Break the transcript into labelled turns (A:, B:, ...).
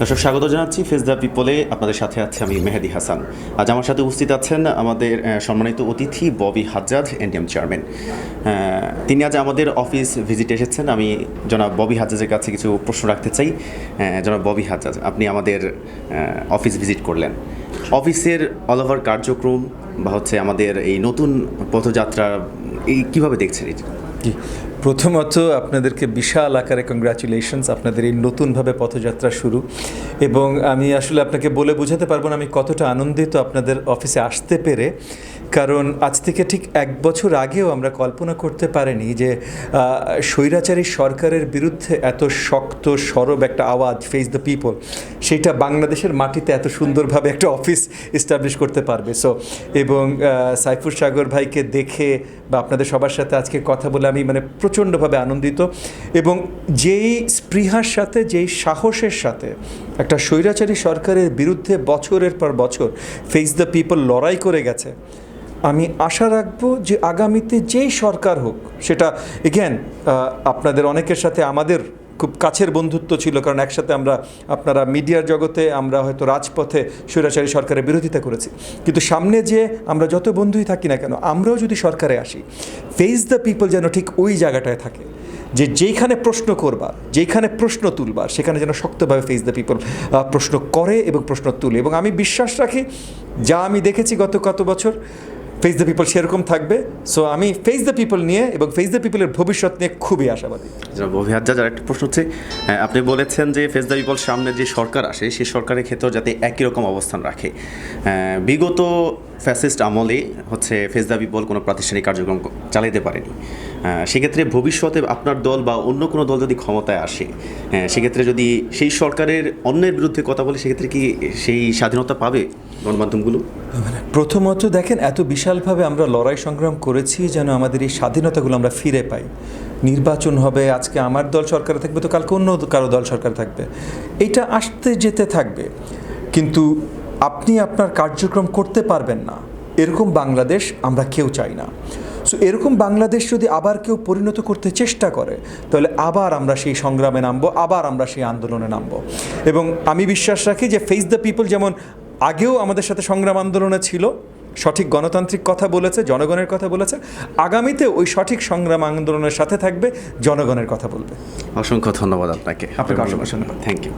A: দর্শক, স্বাগত জানাচ্ছি ফেস দ্য পিপলে। আপনাদের সাথে আছে আমি মেহেদি হাসান। আজ আমার সাথে উপস্থিত আছেন আমাদের সম্মানিত অতিথি ববি হাজ্জাজ, এনডিএম চেয়ারম্যান। তিনি আজ আমাদের অফিস ভিজিট এসেছেন। আমি জনাব ববি হাজ্জাজের কাছে কিছু প্রশ্ন রাখতে চাই। জনাব ববি হাজ্জাজ, আপনি আমাদের অফিস ভিজিট করলেন। অফিসের অল ওভার কার্যক্রম বা হচ্ছে আমাদের এই নতুন পথযাত্রা, এই কীভাবে দেখছেন এটা?
B: প্রথমত আপনাদেরকে বিশাল আকারে কংগ্রাচুলেশনস আপনাদের এই নতুনভাবে পথযাত্রা শুরু। এবং আমি আসলে আপনাকে বলে বোঝাতে পারব না আমি কতটা আনন্দিত আপনাদের অফিসে আসতে পেরে। কারণ আজ থেকে ঠিক এক বছর আগেও আমরা কল্পনা করতে পারিনি যে স্বৈরাচারী সরকারের বিরুদ্ধে এত শক্ত, সরব একটা আওয়াজ ফেস দ্য পিপল সেইটা বাংলাদেশের মাটিতে এত সুন্দরভাবে একটা অফিস এস্টাবলিশ করতে পারবে। সো এবং সাইফুর সাগর ভাইকে দেখে বা আপনাদের সবার সাথে আজকে কথা বলে আমি মানে প্রচণ্ডভাবে আনন্দিত এবং যেই স্পৃহার সাথে, যেই সাহসের সাথে একটা স্বৈরাচারী সরকারের বিরুদ্ধে বছরের পর বছর ফেস দ্য পিপল লড়াই করে গেছে, আমি আশা রাখব যে আগামীতে যেই সরকার হোক, সেটা এগেন আপনাদের অনেকের সাথে আমাদের খুব কাছের বন্ধুত্ব ছিল, কারণ একসাথে আমরা, আপনারা মিডিয়ার জগতে, আমরা হয়তো রাজপথে স্বৈরাচারী সরকারের বিরোধিতা করেছি। কিন্তু সামনে যে আমরা যত বন্ধুই থাকি না কেন, আমরাও যদি সরকারে আসি ফেস দ্য পিপল যেন ঠিক ওই জায়গাটায় থাকে, যে যেইখানে প্রশ্ন করবা, যেইখানে প্রশ্ন তুলবা, সেখানে যেন শক্তভাবে ফেস দ্য পিপল প্রশ্ন করে এবং প্রশ্ন তুলে। এবং আমি বিশ্বাস রাখি, যা আমি দেখেছি গত কত বছর ফেস দ্য পিপল সেরকম থাকবে। সো আমি ফেস দ্য পিপল নিয়ে এবং ফেস দ্য পিপলের ভবিষ্যৎ নিয়ে খুবই আশাবাদী।
A: হাজ্জাজ একটা প্রশ্ন হচ্ছে আহ, আপনি বলেছেন যে ফেস দ্য পিপল সামনে যে সরকার আসে সেই সরকারের ক্ষেত্রেও যাতে একই রকম অবস্থান রাখে। বিগত ফ্যাসিস্ট আমলে হচ্ছে ফেস দ্য পিপল কোনো প্রাতিষ্ঠানিক কার্যক্রম চালাতে পারেনি। আহ, সেক্ষেত্রে ভবিষ্যতে আপনার দল বা অন্য কোনো দল যদি ক্ষমতায় আসে সেক্ষেত্রে যদি সেই সরকারের অন্যের বিরুদ্ধে কথা বলে সেক্ষেত্রে কি সেই স্বাধীনতা পাবে? গণমাধ্যমগুলো।
B: প্রথমত দেখেন, এত বিশালভাবে আমরা লড়াই সংগ্রাম করেছি যেন আমাদের এই স্বাধীনতাগুলো আমরা ফিরে পাই। নির্বাচন হবে, আজকে আমার দল সরকারে থাকবে তো কালকে অন্য কারও দল সরকার থাকবে। এটা আসতে যেতে থাকবে। কিন্তু আপনি আপনার কার্যক্রম করতে পারবেন না। এরকম বাংলাদেশ আমরা কেউ চাই না। সো এরকম বাংলাদেশ যদি আবার কেউ পরিণত করতে চেষ্টা করে, তাহলে আবার আমরা সেই সংগ্রামে নামবো, আবার আমরা সেই আন্দোলনে নামবো। এবং আমি বিশ্বাস রাখি যে ফেস দ্য পিপল যেমন আগেও আমাদের সাথে সংগ্রাম আন্দোলনে ছিল সঠিক গণতান্ত্রিক কথা বলেছে জনগণের কথা বলেছে। আগামীতে ওই সঠিক সংগ্রাম আন্দোলনের সাথে থাকবে জনগণের কথা বলবে।
A: অসংখ্য ধন্যবাদ আপনাকে।
B: আপনাকে অসংখ্য ধন্যবাদ।
A: Thank you